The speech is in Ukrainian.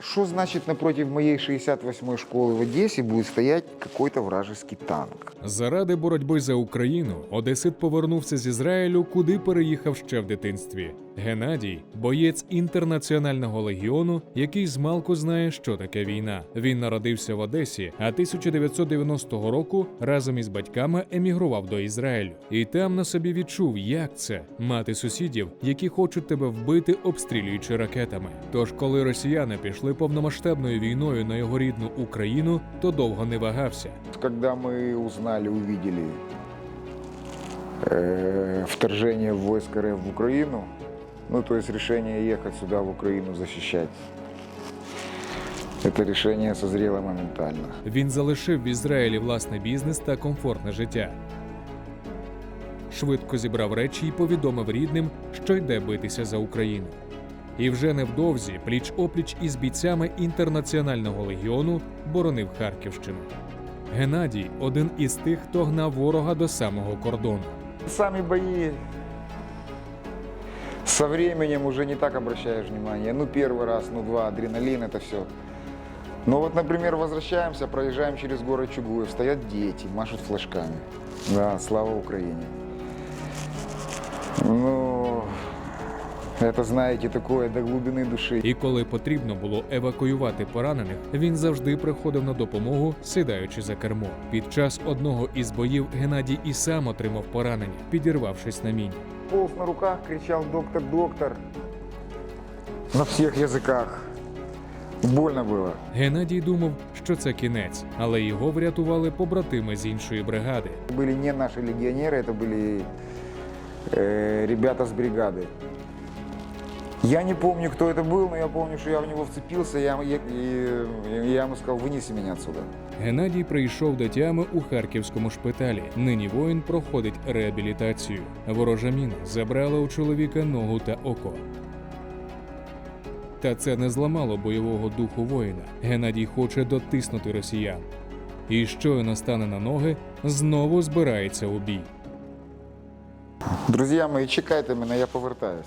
Что значит напротив моей 68-й школы в Одессе будет стоять какой-то вражеский танк? Заради боротьби за Україну Одесит повернувся з Ізраїлю, куди переїхав ще в дитинстві. Геннадій боєць інтернаціонального легіону, який змалку знає, що таке війна. Він народився в Одесі, а 1990 року разом із батьками емігрував до Ізраїлю. І там на собі відчув, як це мати сусідів, які хочуть тебе вбити, обстрілюючи ракетами. Тож, коли росіяни пішли повномасштабною війною на його рідну Україну, то довго не вагався. Когда мы узнали, увидели э, вторжение войск РФ в Украину, ну то есть решение ехать сюда, в Украину, защищать, это решение созрело моментально. Він залишив в Ізраїлі власний бізнес та комфортне життя. Швидко зібрав речі і повідомив рідним, що йде битися за Україну. І вже невдовзі, пліч опліч із бійцями інтернаціонального легіону, боронив Харківщину. Геннадій один із тих, хто гнав ворога до самого кордону. Сами бои со временем уже не так обращаешь внимание. Ну, первый раз, ну, два, адреналин, это все. Ну, вот, например, возвращаемся, проезжаем через город Чугуев, стоят дети, машут флажками. Да, слава Украине. Ну, это, знаете, такое до глубины души. І коли потрібно було евакуювати поранених, він завжди приходив на допомогу, сідаючи за кермо. Під час одного із боїв Геннадій і сам отримав поранення, підірвавшись на міні. Полз на руках, кричал «Доктор, доктор!» На всех языках. Больно было. Геннадій думав, що це кінець, але його врятували побратими з іншої бригади. Были не наши легионеры, это были э, ребята с бригады. Я не помню, кто это был, но я помню, что я в него вцепился, я, я, и- я ему сказал, вынеси меня отсюда. Геннадій прийшов до тями у харківському шпиталі. Нині воїн проходить реабілітацію. Ворожа міна забрала у чоловіка ногу та око. Та це не зламало бойового духу воїна. Геннадій хоче дотиснути росіян. І щойно стане на ноги, знову збирається у бій. Друзья мои, чекайте мене, я повертаюсь.